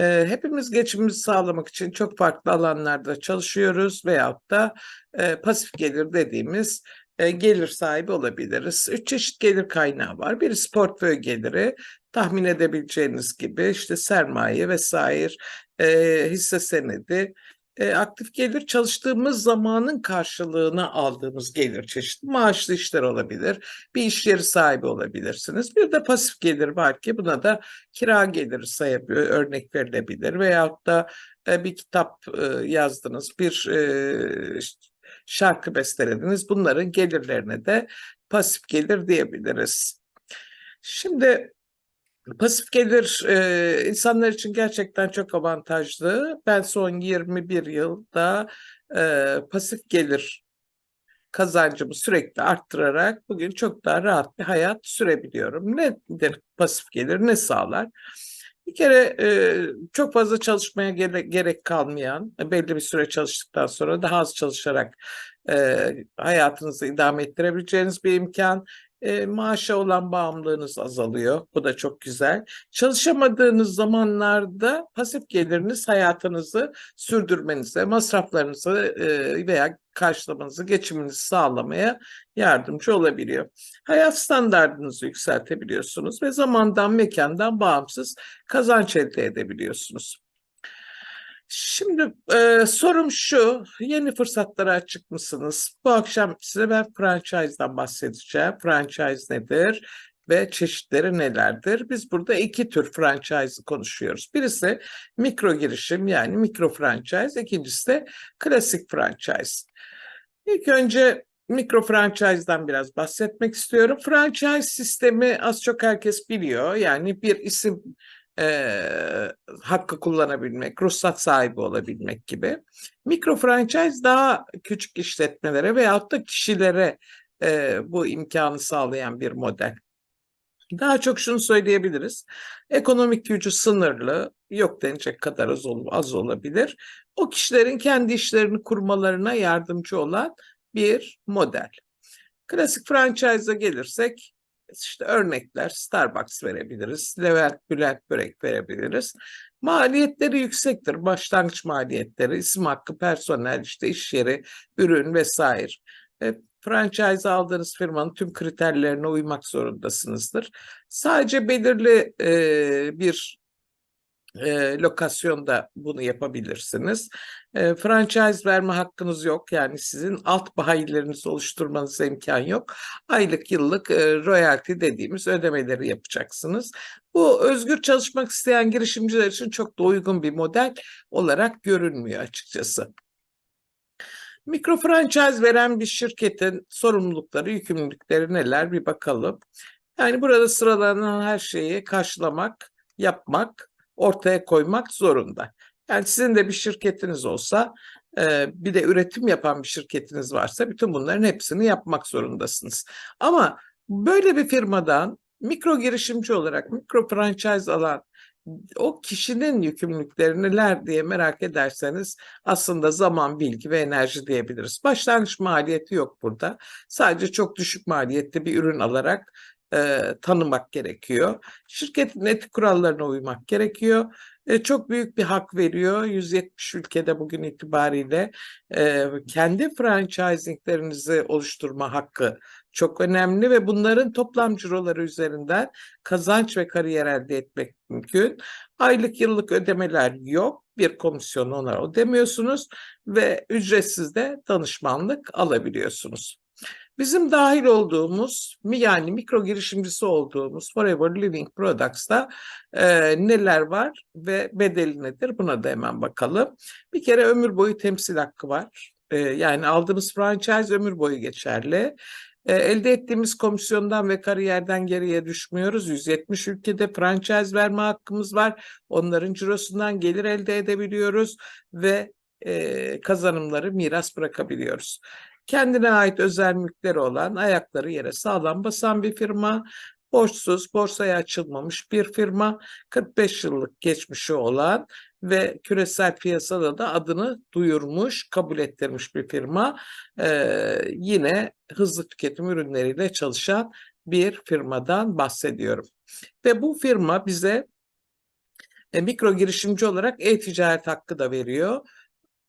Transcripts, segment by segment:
Ee, hepimiz geçimimizi sağlamak için çok farklı alanlarda çalışıyoruz veyahut da e, pasif gelir dediğimiz e, gelir sahibi olabiliriz. Üç çeşit gelir kaynağı var. Birisi portföy geliri, tahmin edebileceğiniz gibi işte sermaye vesaire, e, hisse senedi, e, aktif gelir çalıştığımız zamanın karşılığını aldığımız gelir çeşitli maaşlı işler olabilir. Bir iş yeri sahibi olabilirsiniz. Bir de pasif gelir var ki buna da kira geliri sayabiliyor, örnek verilebilir. Veyahut da e, bir kitap e, yazdınız, bir e, şarkı bestelediniz. Bunların gelirlerine de pasif gelir diyebiliriz. Şimdi Pasif gelir e, insanlar için gerçekten çok avantajlı. Ben son 21 yılda e, pasif gelir kazancımı sürekli arttırarak bugün çok daha rahat bir hayat sürebiliyorum. Nedir pasif gelir, ne sağlar? Bir kere e, çok fazla çalışmaya gere gerek kalmayan, belli bir süre çalıştıktan sonra daha az çalışarak e, hayatınızı idame ettirebileceğiniz bir imkan e, maaşa olan bağımlılığınız azalıyor. Bu da çok güzel. Çalışamadığınız zamanlarda pasif geliriniz hayatınızı sürdürmenize, masraflarınızı e, veya karşılamanızı, geçiminizi sağlamaya yardımcı olabiliyor. Hayat standartınızı yükseltebiliyorsunuz ve zamandan, mekandan bağımsız kazanç elde edebiliyorsunuz. Şimdi e, sorum şu, yeni fırsatlara açık mısınız? Bu akşam size ben franchise'dan bahsedeceğim. Franchise nedir ve çeşitleri nelerdir? Biz burada iki tür franchise'ı konuşuyoruz. Birisi mikro girişim yani mikro franchise, ikincisi de klasik franchise. İlk önce mikro franchise'dan biraz bahsetmek istiyorum. Franchise sistemi az çok herkes biliyor. Yani bir isim e, hakkı kullanabilmek, ruhsat sahibi olabilmek gibi. Mikro franchise daha küçük işletmelere veyahut da kişilere e, bu imkanı sağlayan bir model. Daha çok şunu söyleyebiliriz. Ekonomik gücü sınırlı, yok denecek kadar az, ol, az olabilir. O kişilerin kendi işlerini kurmalarına yardımcı olan bir model. Klasik franchise'a gelirsek işte örnekler Starbucks verebiliriz, Levent Bülent Börek verebiliriz. Maliyetleri yüksektir. Başlangıç maliyetleri, isim hakkı, personel, işte iş yeri, ürün vesaire. E, franchise aldığınız firmanın tüm kriterlerine uymak zorundasınızdır. Sadece belirli e, bir e, lokasyonda bunu yapabilirsiniz. E, franchise verme hakkınız yok. Yani sizin alt bayilerinizi oluşturmanıza imkan yok. Aylık yıllık e, royalty dediğimiz ödemeleri yapacaksınız. Bu özgür çalışmak isteyen girişimciler için çok da uygun bir model olarak görünmüyor açıkçası. Mikro franchise veren bir şirketin sorumlulukları, yükümlülükleri neler bir bakalım. Yani burada sıralanan her şeyi karşılamak, yapmak ortaya koymak zorunda. Yani sizin de bir şirketiniz olsa e, bir de üretim yapan bir şirketiniz varsa bütün bunların hepsini yapmak zorundasınız. Ama böyle bir firmadan mikro girişimci olarak mikro franchise alan o kişinin yükümlülükleri neler diye merak ederseniz aslında zaman, bilgi ve enerji diyebiliriz. Başlangıç maliyeti yok burada. Sadece çok düşük maliyette bir ürün alarak e, tanımak gerekiyor. Şirketin etik kurallarına uymak gerekiyor. E, çok büyük bir hak veriyor. 170 ülkede bugün itibariyle e, kendi franchisinglerinizi oluşturma hakkı çok önemli ve bunların toplam ciroları üzerinden kazanç ve kariyer elde etmek mümkün. Aylık yıllık ödemeler yok. Bir komisyon ona ödemiyorsunuz ve ücretsiz de danışmanlık alabiliyorsunuz. Bizim dahil olduğumuz yani mikro girişimcisi olduğumuz Forever Living Products'ta e, neler var ve bedeli nedir buna da hemen bakalım. Bir kere ömür boyu temsil hakkı var. E, yani aldığımız franchise ömür boyu geçerli. E, elde ettiğimiz komisyondan ve kariyerden geriye düşmüyoruz. 170 ülkede franchise verme hakkımız var. Onların cirosundan gelir elde edebiliyoruz ve e, kazanımları miras bırakabiliyoruz kendine ait özel mülkleri olan, ayakları yere sağlam basan bir firma, borçsuz, borsaya açılmamış bir firma, 45 yıllık geçmişi olan ve küresel piyasada da adını duyurmuş, kabul ettirmiş bir firma. Ee, yine hızlı tüketim ürünleriyle çalışan bir firmadan bahsediyorum. Ve bu firma bize E, mikro girişimci olarak e-ticaret hakkı da veriyor.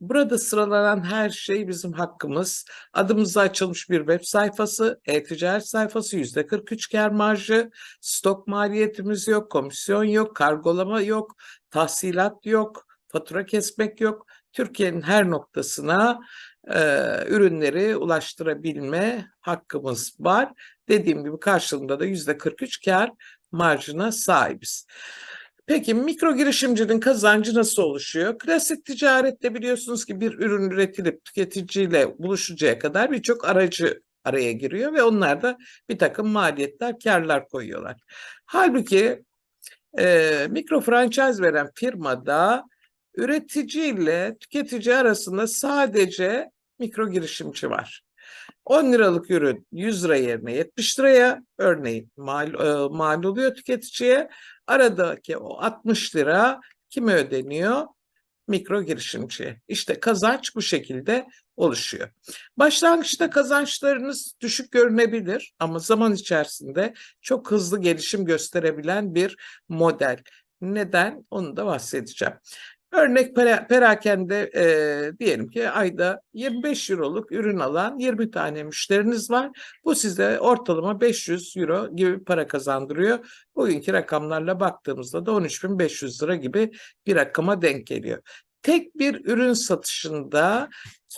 Burada sıralanan her şey bizim hakkımız. Adımıza açılmış bir web sayfası, e-ticaret sayfası, yüzde 43 kar marjı, stok maliyetimiz yok, komisyon yok, kargolama yok, tahsilat yok, fatura kesmek yok. Türkiye'nin her noktasına e, ürünleri ulaştırabilme hakkımız var. Dediğim gibi karşılığında da yüzde 43 kar marjına sahibiz. Peki mikro girişimcinin kazancı nasıl oluşuyor? Klasik ticarette biliyorsunuz ki bir ürün üretilip tüketiciyle buluşacağı kadar birçok aracı araya giriyor ve onlar da bir takım maliyetler, karlar koyuyorlar. Halbuki e, mikro franchise veren firmada üretici ile tüketici arasında sadece mikro girişimci var. 10 liralık ürün 100 lira yerine 70 liraya örneğin mal, e, mal oluyor tüketiciye. Aradaki o 60 lira kime ödeniyor? Mikro girişimciye. İşte kazanç bu şekilde oluşuyor. Başlangıçta kazançlarınız düşük görünebilir ama zaman içerisinde çok hızlı gelişim gösterebilen bir model. Neden? Onu da bahsedeceğim. Örnek pera, perakende e, diyelim ki ayda 25 euroluk ürün alan 20 tane müşteriniz var. Bu size ortalama 500 euro gibi para kazandırıyor. Bugünkü rakamlarla baktığımızda da 13.500 lira gibi bir rakama denk geliyor. Tek bir ürün satışında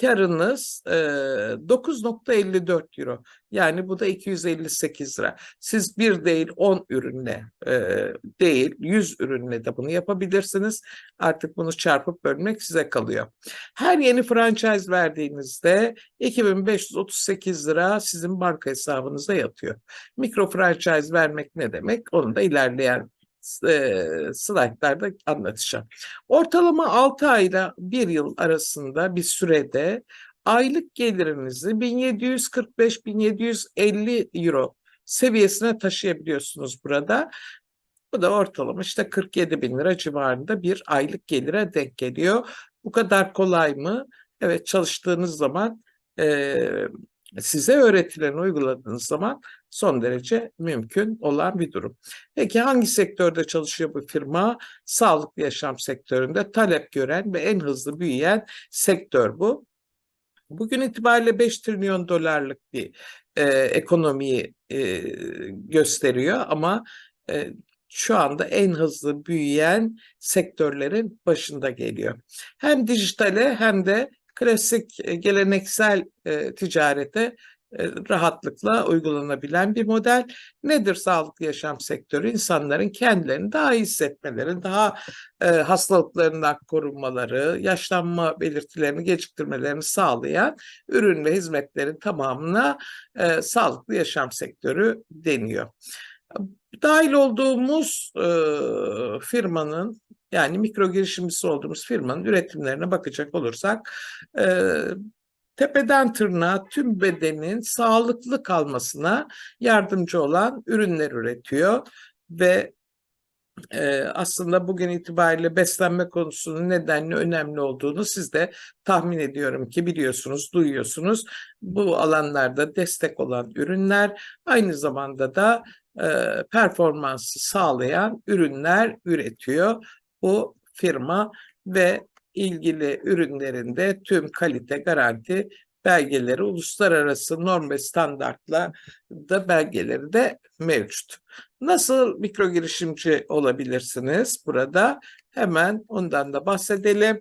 karınız e, 9.54 euro. Yani bu da 258 lira. Siz bir değil 10 ürünle e, değil 100 ürünle de bunu yapabilirsiniz. Artık bunu çarpıp bölmek size kalıyor. Her yeni franchise verdiğinizde 2538 lira sizin banka hesabınıza yatıyor. Mikro franchise vermek ne demek? Onu da ilerleyen e, slaytlarda anlatacağım. Ortalama 6 ayla 1 yıl arasında bir sürede aylık gelirinizi 1745-1750 euro seviyesine taşıyabiliyorsunuz burada. Bu da ortalama işte 47 bin lira civarında bir aylık gelire denk geliyor. Bu kadar kolay mı? Evet çalıştığınız zaman e, size öğretilen uyguladığınız zaman son derece mümkün olan bir durum. Peki hangi sektörde çalışıyor bu firma? Sağlıklı yaşam sektöründe talep gören ve en hızlı büyüyen sektör bu. Bugün itibariyle 5 trilyon dolarlık bir e, ekonomiyi e, gösteriyor ama e, şu anda en hızlı büyüyen sektörlerin başında geliyor. Hem dijitale hem de klasik e, geleneksel e, ticarete e, rahatlıkla uygulanabilen bir model. Nedir sağlıklı yaşam sektörü? İnsanların kendilerini daha iyi hissetmeleri, daha e, hastalıklarından korunmaları, yaşlanma belirtilerini geciktirmelerini sağlayan ürün ve hizmetlerin tamamına e, sağlıklı yaşam sektörü deniyor. Dahil olduğumuz e, firmanın yani mikro girişimcisi olduğumuz firmanın üretimlerine bakacak olursak e, tepeden tırnağa tüm bedenin sağlıklı kalmasına yardımcı olan ürünler üretiyor ve e, aslında bugün itibariyle beslenme konusunun nedenli önemli olduğunu siz de tahmin ediyorum ki biliyorsunuz, duyuyorsunuz. Bu alanlarda destek olan ürünler aynı zamanda da e, performansı sağlayan ürünler üretiyor bu firma ve ilgili ürünlerinde tüm kalite garanti belgeleri, uluslararası norm ve standartla da belgeleri de mevcut. Nasıl mikro girişimci olabilirsiniz burada? Hemen ondan da bahsedelim.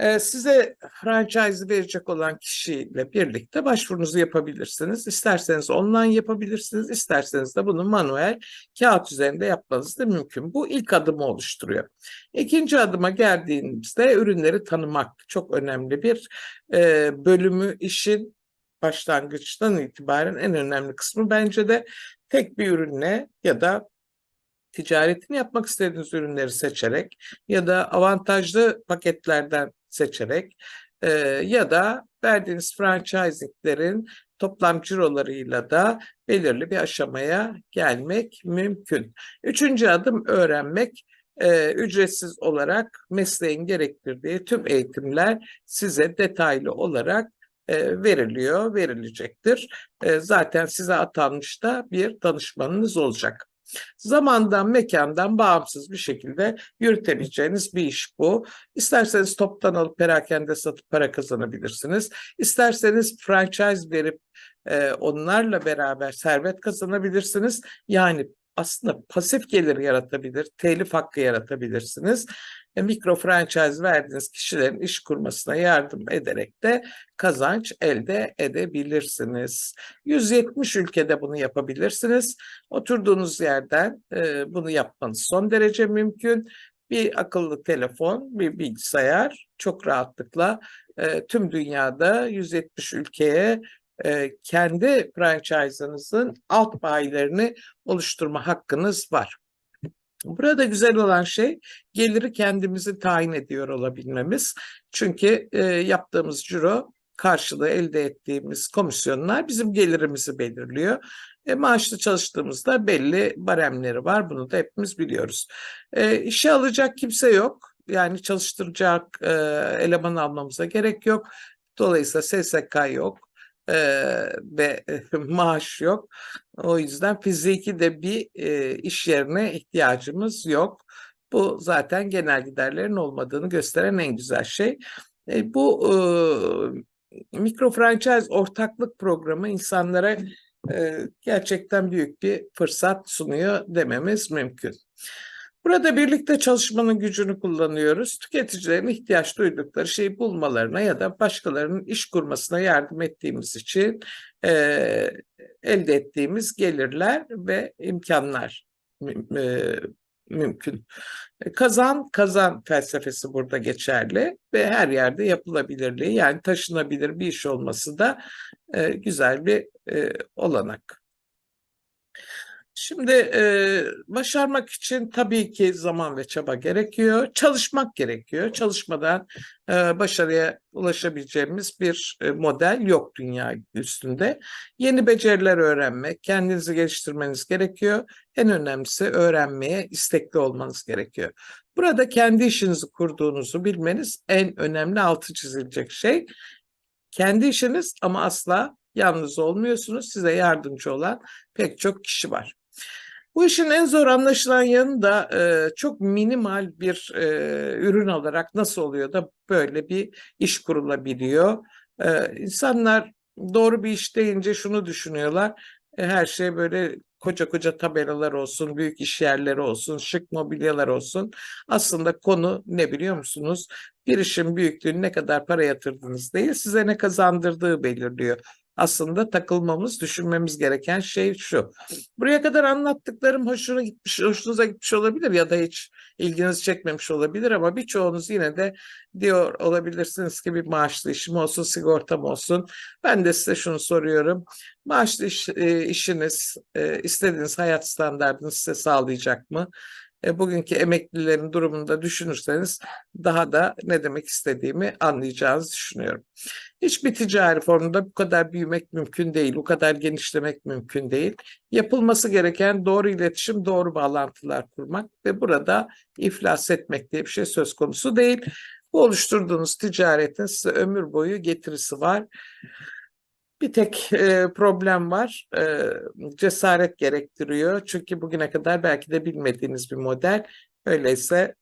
Ee, size franchise verecek olan kişiyle birlikte başvurunuzu yapabilirsiniz. İsterseniz online yapabilirsiniz, isterseniz de bunu manuel kağıt üzerinde yapmanız da mümkün. Bu ilk adımı oluşturuyor. İkinci adıma geldiğimizde ürünleri tanımak çok önemli bir e, bölümü işin başlangıçtan itibaren en önemli kısmı bence de tek bir ürünle ya da ticaretini yapmak istediğiniz ürünleri seçerek ya da avantajlı paketlerden seçerek e, ya da verdiğiniz franchisinglerin toplam cirolarıyla da belirli bir aşamaya gelmek mümkün. Üçüncü adım öğrenmek. E, ücretsiz olarak mesleğin gerektirdiği tüm eğitimler size detaylı olarak e, veriliyor, verilecektir. E, zaten size atanmış da bir danışmanınız olacak. Zamandan, mekandan bağımsız bir şekilde yürütebileceğiniz bir iş bu. İsterseniz toptan alıp perakende satıp para kazanabilirsiniz. İsterseniz franchise verip e, onlarla beraber servet kazanabilirsiniz. Yani aslında pasif gelir yaratabilir, telif hakkı yaratabilirsiniz. Mikro franchise verdiğiniz kişilerin iş kurmasına yardım ederek de kazanç elde edebilirsiniz. 170 ülkede bunu yapabilirsiniz. Oturduğunuz yerden e, bunu yapmanız son derece mümkün. Bir akıllı telefon, bir bilgisayar çok rahatlıkla e, tüm dünyada 170 ülkeye e, kendi franchise'ınızın alt bayilerini oluşturma hakkınız var. Burada güzel olan şey geliri kendimizi tayin ediyor olabilmemiz. Çünkü e, yaptığımız ciro karşılığı elde ettiğimiz komisyonlar bizim gelirimizi belirliyor. E, maaşlı çalıştığımızda belli baremleri var. Bunu da hepimiz biliyoruz. E, işe alacak kimse yok. Yani çalıştıracak e, eleman almamıza gerek yok. Dolayısıyla SSK yok e, ve maaş yok. O yüzden fiziki de bir e, iş yerine ihtiyacımız yok. Bu zaten genel giderlerin olmadığını gösteren en güzel şey. E, bu e, mikro franchise ortaklık programı insanlara e, gerçekten büyük bir fırsat sunuyor dememiz mümkün. Burada birlikte çalışmanın gücünü kullanıyoruz. Tüketicilerin ihtiyaç duydukları şeyi bulmalarına ya da başkalarının iş kurmasına yardım ettiğimiz için e, elde ettiğimiz gelirler ve imkanlar e, mümkün. Kazan kazan felsefesi burada geçerli ve her yerde yapılabilirliği yani taşınabilir bir iş olması da e, güzel bir e, olanak. Şimdi e, başarmak için tabii ki zaman ve çaba gerekiyor. Çalışmak gerekiyor. Çalışmadan e, başarıya ulaşabileceğimiz bir e, model yok dünya üstünde. Yeni beceriler öğrenmek, kendinizi geliştirmeniz gerekiyor. En önemlisi öğrenmeye istekli olmanız gerekiyor. Burada kendi işinizi kurduğunuzu bilmeniz en önemli altı çizilecek şey. Kendi işiniz ama asla yalnız olmuyorsunuz. Size yardımcı olan pek çok kişi var. Bu işin en zor anlaşılan yanı da e, çok minimal bir e, ürün olarak nasıl oluyor da böyle bir iş kurulabiliyor. E, insanlar doğru bir iş deyince şunu düşünüyorlar. E, her şey böyle koca koca tabelalar olsun, büyük iş yerleri olsun, şık mobilyalar olsun. Aslında konu ne biliyor musunuz? Bir işin büyüklüğünü ne kadar para yatırdınız değil, size ne kazandırdığı belirliyor aslında takılmamız, düşünmemiz gereken şey şu. Buraya kadar anlattıklarım hoşuna gitmiş, hoşunuza gitmiş olabilir ya da hiç ilginizi çekmemiş olabilir ama birçoğunuz yine de diyor olabilirsiniz ki bir maaşlı işim olsun, sigortam olsun. Ben de size şunu soruyorum. Maaşlı iş, e, işiniz, e, istediğiniz hayat standartını size sağlayacak mı? E, bugünkü emeklilerin durumunda düşünürseniz daha da ne demek istediğimi anlayacağınızı düşünüyorum. Hiçbir ticari formda bu kadar büyümek mümkün değil, bu kadar genişlemek mümkün değil. Yapılması gereken doğru iletişim, doğru bağlantılar kurmak ve burada iflas etmek diye bir şey söz konusu değil. Bu oluşturduğunuz ticaretin size ömür boyu getirisi var. Bir tek e, problem var. E, cesaret gerektiriyor. Çünkü bugüne kadar belki de bilmediğiniz bir model. Öyleyse